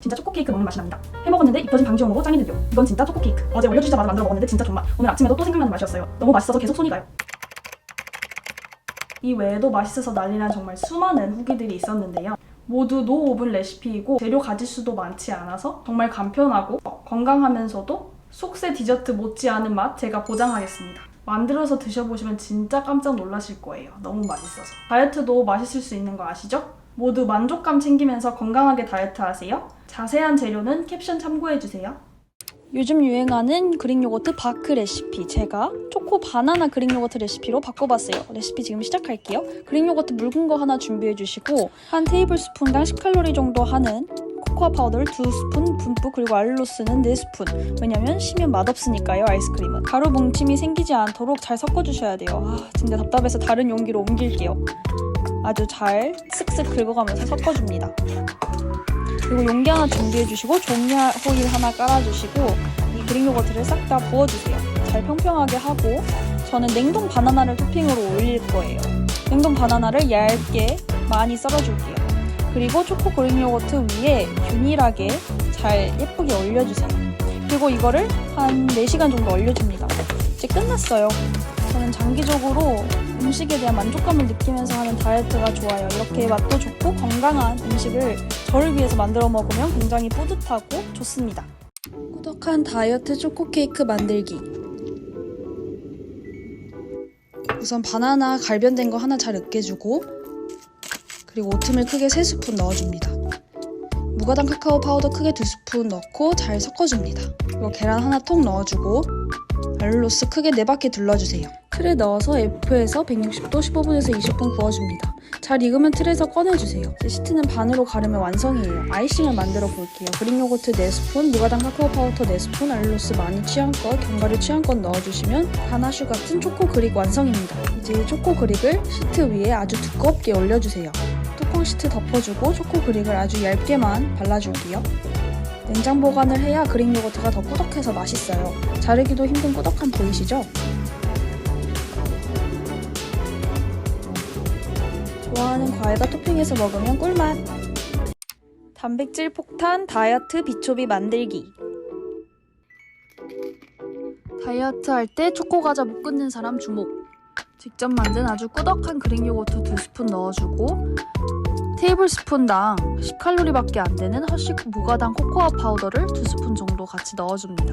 진짜 초코 케이크 먹는 맛이 납니다. 해 먹었는데 입혀진 방지용으로 짱이들요. 이건 진짜 초코 케이크. 어제 올려주자마자 만들어 먹었는데 진짜 존맛. 오늘 아침에도 또 생각나는 맛이었어요. 너무 맛있어서 계속 손이 가요. 이 외에도 맛있어서 난리난 정말 수많은 후기들이 있었는데요. 모두 노오븐 레시피이고 재료 가짓 수도 많지 않아서 정말 간편하고 건강하면서도 속세 디저트 못지않은 맛 제가 보장하겠습니다. 만들어서 드셔보시면 진짜 깜짝 놀라실 거예요. 너무 맛있어서. 다이어트도 맛있을 수 있는 거 아시죠? 모두 만족감 챙기면서 건강하게 다이어트 하세요. 자세한 재료는 캡션 참고해주세요. 요즘 유행하는 그릭 요거트 바크 레시피 제가 초코 바나나 그릭 요거트 레시피로 바꿔봤어요. 레시피 지금 시작할게요. 그릭 요거트 묽은 거 하나 준비해 주시고 한 테이블 스푼당 10칼로리 정도 하는 코코아 파우더를 2스푼 듬뿍 그리고 알룰로스는 4스푼 왜냐면 쉬면 맛없으니까요 아이스크림은 가루 뭉침이 생기지 않도록 잘 섞어주셔야 돼요 아 진짜 답답해서 다른 용기로 옮길게요 아주 잘 쓱쓱 긁어가면서 섞어줍니다 그리고 용기 하나 준비해 주시고 종이 호일 하나 깔아주시고 이 그릭 요거트를 싹 다 부어주세요. 잘 평평하게 하고 저는 냉동 바나나를 토핑으로 올릴 거예요. 냉동 바나나를 얇게 많이 썰어줄게요. 그리고 초코 그릭 요거트 위에 균일하게 잘 예쁘게 올려주세요. 그리고 이거를 한 4시간 정도 얼려줍니다. 이제 끝났어요. 저는 장기적으로 음식에 대한 만족감을 느끼면서 하는 다이어트가 좋아요. 이렇게 맛도 좋고 건강한 음식을 저를 위해서 만들어 먹으면 굉장히 뿌듯하고 좋습니다. 꾸덕한 다이어트 초코 케이크 만들기. 우선 바나나 갈변된 거 하나 잘 으깨주고 그리고 오트밀 크게 3스푼 넣어줍니다. 무가당 카카오 파우더 크게 2스푼 넣고 잘 섞어줍니다. 그리고 계란 하나 통 넣어주고 알룰로스 크게 4바퀴 둘러주세요. 틀에 넣어서 F에서 160도 15분에서 20분 구워줍니다. 잘 익으면 틀에서 꺼내주세요. 시트는 반으로 가르면 완성이에요. 아이싱을 만들어 볼게요. 그릭 요거트 4스푼, 무가당 카카오 파우더 4스푼, 알룰로스 많이 취향껏, 견과류 취향껏 넣어주시면 가나슈 같은 초코 그릭 완성입니다. 이제 초코 그릭을 시트 위에 아주 두껍게 올려주세요. 뚜껑 시트 덮어주고 초코 그릭을 아주 얇게만 발라줄게요. 냉장 보관을 해야 그릭 요거트가 더 꾸덕해서 맛있어요. 자르기도 힘든 꾸덕함 보이시죠? 좋아하는 과일과 토핑해서 먹으면 꿀맛! 단백질 폭탄 다이어트 비초비 만들기 다이어트 할 때 초코 과자 못 끊는 사람 주목 직접 만든 아주 꾸덕한 그릭 요거트 2스푼 넣어주고 테이블 스푼당 10칼로리밖에 안 되는 허쉬 무가당 코코아 파우더를 2스푼 정도 같이 넣어줍니다.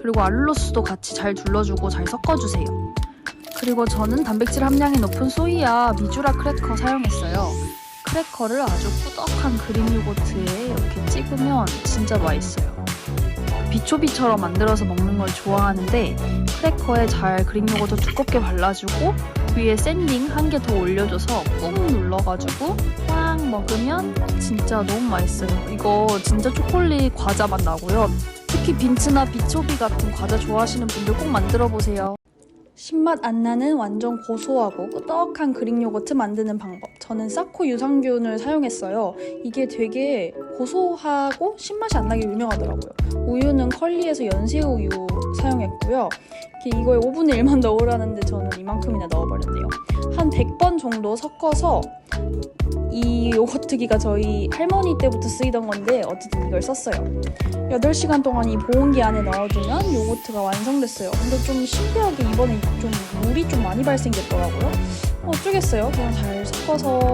그리고 알룰로스도 같이 잘 둘러주고 잘 섞어주세요. 그리고 저는 단백질 함량이 높은 소이아 미주라 크래커 사용했어요. 크래커를 아주 꾸덕한 그릭 요거트에 이렇게 찍으면 진짜 맛있어요. 비초비처럼 만들어서 먹는 걸 좋아하는데 크래커에 잘 그릭 요거트 두껍게 발라주고 위에 샌딩 한 개 더 올려줘서 꾹 눌러가지고 꽉 먹으면 진짜 너무 맛있어요. 이거 진짜 초콜릿 과자 맛 나고요. 특히 빈츠나 비초비 같은 과자 좋아하시는 분들 꼭 만들어 보세요. 신맛 안 나는 완전 고소하고 꾸덕한 그릭 요거트 만드는 방법. 저는 사코 유산균을 사용했어요. 이게 되게 고소하고 신맛이 안 나게 유명하더라고요. 우유는 컬리에서 연세 우유 사용했고요. 이렇게 이거에 5분의 1만 넣으라는데 저는 이만큼이나 넣어버렸네요. 한 100번 정도 섞어서 이 요거트기가 저희 할머니 때부터 쓰이던 건데 어쨌든 이걸 썼어요. 8시간 동안 이 보온기 안에 넣어두면 요거트가 완성됐어요. 근데 좀 신기하게 이번에 좀 물이 좀 많이 발생됐더라고요. 어쩌겠어요. 그냥 잘 섞어서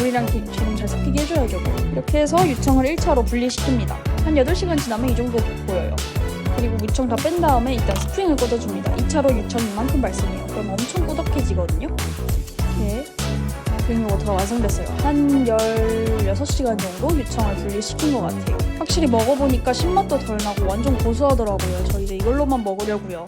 물이랑 기- 기름 잘 섞이게 해줘야죠. 뭐. 이렇게 해서 유청을 1차로 분리시킵니다. 한 8시간 지나면 이 정도 보여요. 그리고 유청 다 뺀 다음에 일단 스프링을 꽂아줍니다. 2차로 유청이 이만큼 발생해요. 그럼 엄청 꾸덕해지거든요. 이렇게 요거트가 완성됐어요. 한 16시간 정도 유청을 분리시킨 것 같아요. 확실히 먹어보니까 신맛도 덜 나고 완전 고소하더라고요. 저 이제 이걸로만 먹으려고요.